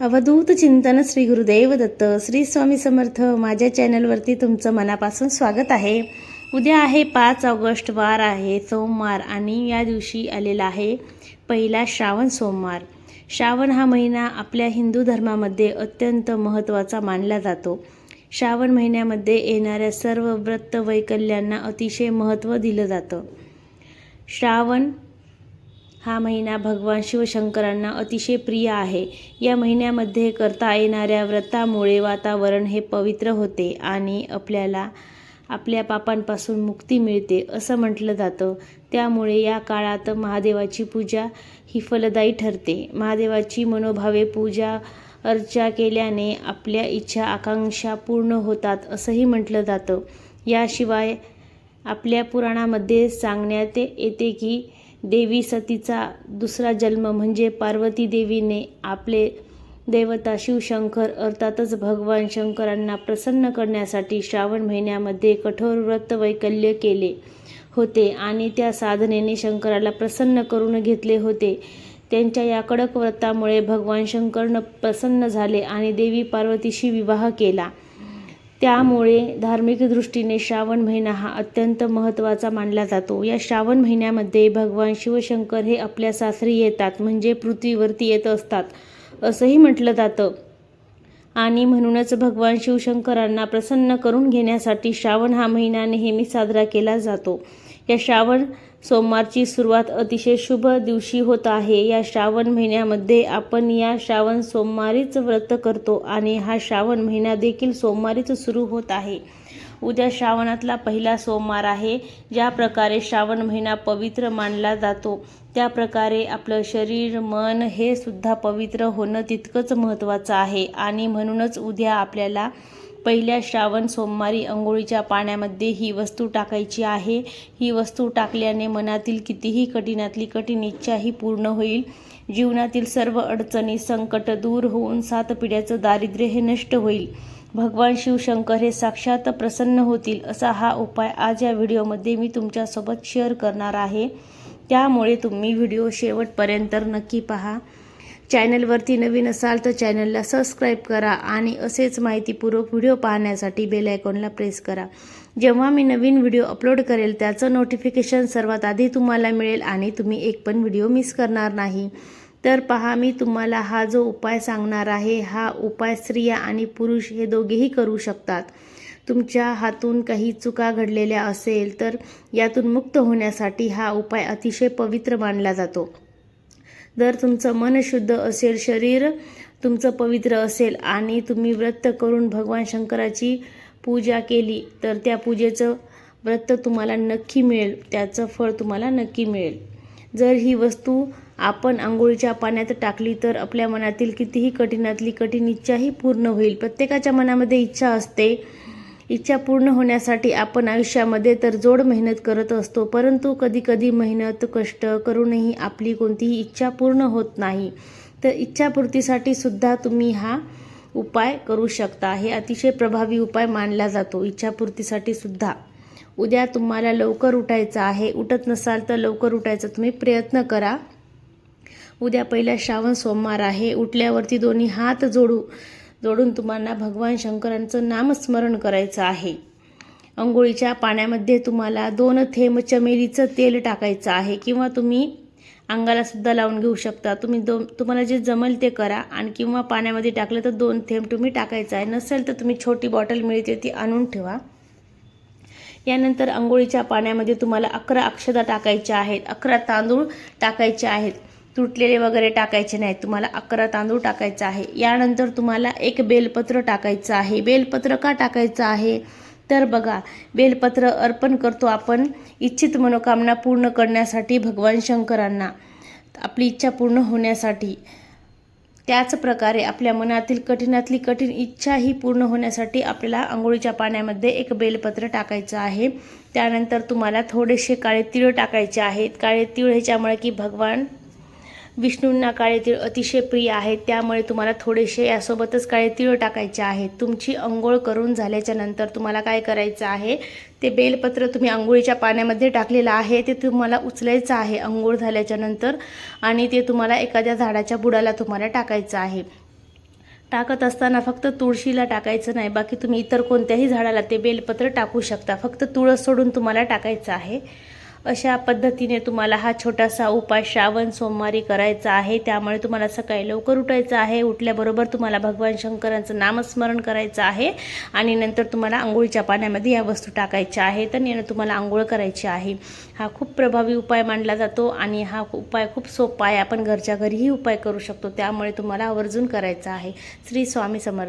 अवधूत चिंतन श्री गुरुदेव दत्त श्री स्वामी समर्थ माझ्या चॅनलवरती तुमचं मनापासून स्वागत आहे. उद्या आहे पाच ऑगस्ट वार आहे सोमवार आणि या दिवशी आलेला आहे पहिला श्रावण सोमवार. श्रावण हा महिना आपल्या हिंदू धर्मामध्ये अत्यंत महत्त्वाचा मानला जातो. श्रावण महिन्यामध्ये येणाऱ्या सर्व व्रत वैकल्यांना अतिशय महत्त्व दिलं जातं. श्रावण हा महिना भगवान शिवशंकरांना अतिशय प्रिय आहे. या महिन्यामध्ये करता येणाऱ्या व्रतामुळे वातावरण हे पवित्र होते आणि आपल्याला आपल्या पापांपासून मुक्ती मिळते असं म्हटलं जातं. त्यामुळे या काळात महादेवाची पूजा ही फलदायी ठरते. महादेवाची मनोभावे पूजा अर्चा केल्याने आपल्या इच्छा आकांक्षा पूर्ण होतात असंही म्हटलं जातं. याशिवाय आपल्या पुराणामध्ये सांगण्यात येते की देवी सतीचा दुसरा जन्म म्हणजे पार्वती देवीने आपले देवता शिवशंकर अर्थातच भगवान शंकरांना प्रसन्न करण्यासाठी श्रावण महिन्यामध्ये कठोर व्रत वैकल्य केले होते आणि त्या साधनेने शंकराला प्रसन्न करून घेतले होते. त्यांच्या या कडक व्रतामुळे भगवान शंकरनं प्रसन्न झाले आणि देवी पार्वतीशी विवाह केला. त्यामुळे धार्मिक दृष्टीने श्रावण महिना हा अत्यंत महत्त्वाचा मानला जातो. या श्रावण महिन्यामध्ये भगवान शिवशंकर हे आपल्या सासरी येतात म्हणजे पृथ्वीवरती येत असतात असंही म्हटलं जातं. आणि म्हणूनच भगवान शिवशंकरांना प्रसन्न करून घेण्यासाठी श्रावण हा महिना नेहमी साजरा केला जातो. या श्रावण सोमवारची सुरुवात अतिशय शुभ दिवशी होत आहे. या श्रावण महिन्यामध्ये आपण या श्रावण सोमवारीच व्रत करतो आणि हा श्रावण महिना देखील सोमवारीच सुरू होत आहे. उद्या श्रावणातला पहिला सोमवार आहे. ज्या प्रकारे श्रावण महिना पवित्र मानला जातो त्या प्रकारे आपलं शरीर मन हे सुद्धा पवित्र होणं तितकंच महत्त्वाचं आहे. आणि म्हणूनच उद्या आपल्याला पहिल्या श्रावण सोमवारी अंघोळीच्या पाण्यामध्ये ही वस्तू टाकायची आहे. ही वस्तू टाकल्याने मनातील कितीही कठीणातली कठीण इच्छा ही पूर्ण होईल. जीवनातील सर्व अडचणी संकट दूर होऊन सात पिढ्याचं दारिद्र्य हे नष्ट होईल. भगवान शिवशंकर हे साक्षात प्रसन्न होतील असा हा उपाय आज या व्हिडिओमध्ये मी तुमच्यासोबत शेअर करणार आहे. त्यामुळे तुम्ही व्हिडिओ शेवटपर्यंत नक्की पहा. चॅनलवरती नवीन असाल तर चॅनलला सबस्क्राईब करा आणि असेच माहितीपूर्वक व्हिडिओ पाहण्यासाठी बेल आयकॉनला प्रेस करा. जेव्हा मी नवीन व्हिडिओ अपलोड करेल त्याचं नोटिफिकेशन सर्वात आधी तुम्हाला मिळेल आणि तुम्ही एक पण व्हिडिओ मिस करणार नाही. तर पहा मी तुम्हाला हा जो उपाय सांगणार आहे हा उपाय स्त्रिया आणि पुरुष हे दोघेही करू शकतात. तुमच्या हातून काही चुका घडलेल्या असेल तर यातून मुक्त होण्यासाठी हा उपाय अतिशय पवित्र मानला जातो. जर तुमचं मन शुद्ध असेल शरीर तुमचं पवित्र असेल आणि तुम्ही व्रत करून भगवान शंकराची पूजा केली तर त्या पूजेचं व्रत तुम्हाला नक्की मिळेल. त्याचं फळ तुम्हाला नक्की मिळेल. जर ही वस्तू आपण आंघोळीच्या पाण्यात टाकली तर आपल्या मनातील कितीही कठीणातली कठीण इच्छाही पूर्ण होईल. प्रत्येकाच्या मनामध्ये इच्छा असते इच्छा पूर्ण होण्यासाठी आपण आयुष्यामध्ये तर जोड मेहनत करत असतो परंतु कधीकधी मेहनत कष्ट करूनही आपली कोणतीही इच्छा पूर्ण होत नाही. तर इच्छापूर्तीसाठी सुद्धा तुम्ही हा उपाय करू शकता. हे अतिशय प्रभावी उपाय मानला जातो. इच्छापूर्तीसाठी सुद्धा. उद्या तुम्हाला लवकर उठायचं आहे. उठत नसाल तर लवकर उठायचा. तुम्ही प्रयत्न करा. उद्या पहिला श्रावण सोमवार आहे. उठल्यावरती दोन्ही हात जोडू. जोडून तुम्हाला भगवान शंकरांचं नामस्मरण करायचं आहे. अंघोळीच्या पाण्यामध्ये तुम्हाला दोन थेंब चमेलीचं तेल टाकायचं आहे किंवा तुम्ही अंगाला सुद्धा लावून घेऊ शकता. तुम्ही दो तुम्हाला जे जमेल ते करा. आणि किंवा पाण्यामध्ये टाकलं तर दोन थेंब तुम्ही टाकायचं आहे. नसेल तर तुम्ही छोटी बॉटल मिळते ती आणून ठेवा. यानंतर अंघोळीच्या पाण्यामध्ये तुम्हाला अकरा अक्षता टाकायच्या आहेत. अकरा तांदूळ टाकायचे आहेत. तुटलेले वगैरे टाकायचे नाही तुम्हाला अकरा तांदूळ टाकायचा आहे. यानंतर तुम्हाला एक बेलपत्र टाकायचं आहे. बेलपत्र का टाकायचं आहे? तर बघा बेलपत्र अर्पण करतो आपण. इच्छित मनोकामना पूर्ण करण्यासाठी भगवान शंकरांना आपली इच्छा पूर्ण होण्यासाठी. त्याच प्रकारे आपल्या मनातील कठीणातली कठीण इच्छा ही पूर्ण होण्यासाठी आपल्याला आंघोळीच्या पाण्यामध्ये एक बेलपत्र टाकायचं आहे. त्यानंतर तुम्हाला थोडेसे काळे तीळ टाकायचे आहेत. काळे तीळ ह्याच्यामुळे की भगवान विष्णूंना काळे तीळ अतिशय प्रिय आहेत त्यामुळे तुम्हाला थोडेसे यासोबतच काळे तीळ टाकायचे आहेत तुमची अंघोळ करून झाल्याच्यानंतर तुम्हाला काय करायचं आहे? ते बेलपत्र तुम्ही आंघोळीच्या पाण्यामध्ये टाकलेलं आहे ते तुम्हाला उचलायचं आहे अंघोळ झाल्याच्यानंतर आणि ते तुम्हाला एखाद्या झाडाच्या बुडाला तुम्हाला टाकायचं आहे. टाकत असताना फक्त तुळशीला टाकायचं नाही बाकी तुम्ही इतर कोणत्याही झाडाला ते बेलपत्र टाकू शकता. फक्त तुळस सोडून तुम्हाला टाकायचं आहे. अशा पद्धतीने तुम्हाला हा छोटासा उपाय श्रावण सोमवारी करायचा आहे. त्यामुळे तुम्हाला सकाळी लवकर उठायचं आहे. उठल्याबरोबर तुम्हाला भगवान शंकरांचं नामस्मरण करायचं आहे आणि नंतर तुम्हाला आंघोळीच्या पाण्यामध्ये या वस्तू टाकायच्या आहेत आणि तुम्हाला आंघोळ करायची आहे. हा खूप प्रभावी उपाय मानला जातो आणि हा उपाय खूप सोपा आहे. आपण घरच्या घरीही उपाय करू शकतो. त्यामुळे तुम्हाला आवर्जून करायचा आहे. श्री स्वामी समर्थ.